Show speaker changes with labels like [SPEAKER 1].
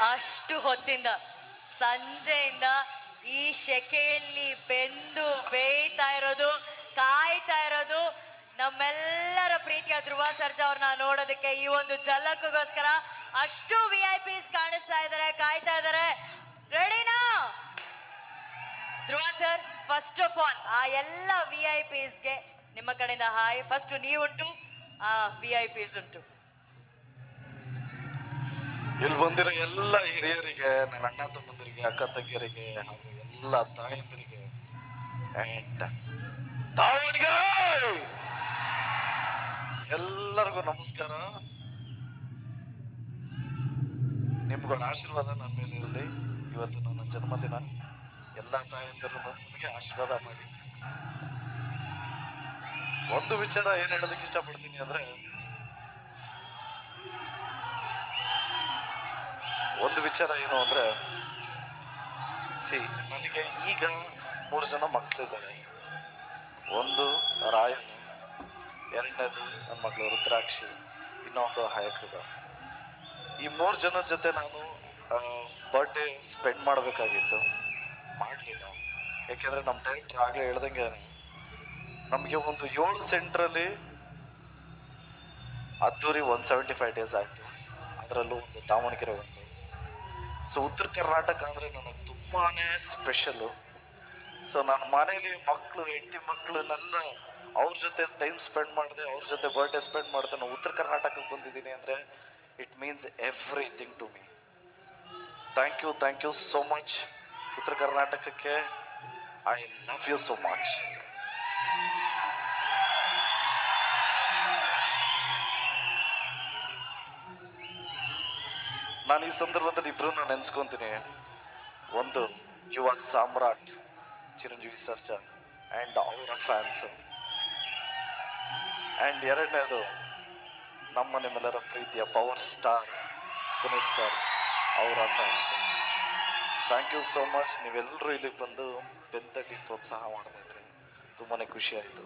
[SPEAKER 1] ಅಷ್ಟು ಹೊತ್ತಿಂದ ಸಂಜೆಯಿಂದ ಈ ಶೆಕೆಯಲ್ಲಿ ಬೆಂದು ಬೇಯ್ತಾ ಇರೋದು, ಕಾಯ್ತಾ ಇರೋದು, ನಮ್ಮೆಲ್ಲರ ಪ್ರೀತಿಯ ಧ್ರುವ ಸರ್ಜಾ ಅವ್ರನ್ನ ನೋಡೋದಕ್ಕೆ ಈ ಒಂದು ಜಲಕ್ಕೋಸ್ಕರ ಅಷ್ಟು ವಿ ಐ ಪಿಸ್ ಕಾಣಿಸ್ತಾ ಇದಾರೆ ಕಾಯ್ತಾ ಇದಾರೆ ರೆಡಿನಾ Dhruva sir first of all ಆ ಎಲ್ಲ ವಿ ಐ ಪಿಸ್ಗೆ ನಿಮ್ಮ ಕಡೆಯಿಂದ ಹಾಯ್ ಫಸ್ಟ್ ನೀವುಂಟು ಆ ವಿ ಐ ಪಿಸ್ ಉಂಟು.
[SPEAKER 2] ಇಲ್ಲಿ ಬಂದಿರೋ ಎಲ್ಲ ಹಿರಿಯರಿಗೆ, ನನ್ನ ಅಣ್ಣ ತಮ್ಮಂದಿರಿಗೆ, ಅಕ್ಕ ತಂಗಿಯರಿಗೆ, ಹಾಗೂ ಎಲ್ಲ ತಾಯಂದಿರಿಗೆ ಎಲ್ಲರಿಗೂ ನಮಸ್ಕಾರ. ನಿಮ್ಗಳ ಆಶೀರ್ವಾದ ನನ್ನ ಮೇಲೆ ಇರಲಿ. ಇವತ್ತು ನನ್ನ ಜನ್ಮದಿನ. ಎಲ್ಲ ತಾಯಂದಿರು ನನಗೆ ಆಶೀರ್ವಾದ ಮಾಡಿ. ಒಂದು ವಿಚಾರ ಏನು ಹೇಳೋದಕ್ಕೆ ಇಷ್ಟಪಡ್ತೀನಿ ಅಂದ್ರೆ ಒಂದು ವಿಚಾರ ಏನು ಅಂದ್ರೆ ಸಿ ನನಗೆ ಈಗ ಮೂರು ಜನ ಮಕ್ಕಳಿದ್ದಾರೆ ಒಂದು ರಾಯನು, ಎರಡನೇದು ನನ್ನ ಮಗಳು ರುದ್ರಾಕ್ಷಿ, ಇನ್ನೊಂದು ಹಯಕೃಗ ಈ ಮೂರು ಜನ ಜೊತೆ ನಾನು ಬರ್ಡೇ ಸ್ಪೆಂಡ್ ಮಾಡಬೇಕಾಗಿತ್ತು. ಮಾಡಲಿಲ್ಲ. ಯಾಕೆಂದ್ರೆ ನಮ್ಮ ಡೈರೆಕ್ಟರ್ ಆಗಲೇ ಹೇಳ್ದಂಗೆ ನಮಗೆ ಒಂದು ಏಳು ಸೆಂಟ್ರಲ್ಲಿ ಅದ್ದೂರಿ ಒನ್ ಸೆವೆಂಟಿ ಫೈವ್ ಡೇಸ್ ಆಯಿತು. ಅದರಲ್ಲೂ ಒಂದು ದಾವಣಗೆರೆ ಒಂದು ಸೊ ಉತ್ತರ ಕರ್ನಾಟಕ ಅಂದರೆ ನನಗೆ ತುಂಬಾ ಸ್ಪೆಷಲು ಸೊ ನನ್ನ ಮನೇಲಿ ಮಕ್ಕಳು ಹೆಂಡತಿ ಮಕ್ಕಳು ನನ್ನ ಅವ್ರ ಜೊತೆ ಟೈಮ್ ಸ್ಪೆಂಡ್ ಮಾಡಿದೆ, ಅವ್ರ ಜೊತೆ ಬರ್ಡೇ ಸ್ಪೆಂಡ್ ಮಾಡಿದೆ, ನಾನು ಉತ್ತರ ಕರ್ನಾಟಕಕ್ಕೆ ಬಂದಿದ್ದೀನಿ ಅಂದರೆ it means everything to me thank you thank you so much ಉತ್ತರ ಕರ್ನಾಟಕಕ್ಕೆ I love you so much ನಾನು ಈ ಸಂದರ್ಭದಲ್ಲಿ ಇಬ್ರು ನೆನ್ಸ್ಕೊಂತೀನಿ. ಒಂದು ಯುವ ಸಾಮ್ರಾಟ್ ಚಿರಂಜೀವಿ ಸರ್ಜಾ ಆ್ಯಂಡ್ ಅವರ ಫ್ಯಾನ್ಸ್ ಆ್ಯಂಡ್ ಎರಡನೇದು, ನಮ್ಮ ನಿಮ್ಮೆಲ್ಲರ ಪ್ರೀತಿಯ ಪವರ್ ಸ್ಟಾರ್ ಪುನೀತ್ ಸರ್ ಅವರ fans thank you so much ನೀವೆಲ್ಲರೂ ಇಲ್ಲಿಗೆ ಬಂದು ಬೆಂತಟ್ಟಿ ಪ್ರೋತ್ಸಾಹ ಮಾಡ್ತಾ ಇದ್ರಿ. ತುಂಬಾ ಖುಷಿ ಆಯಿತು.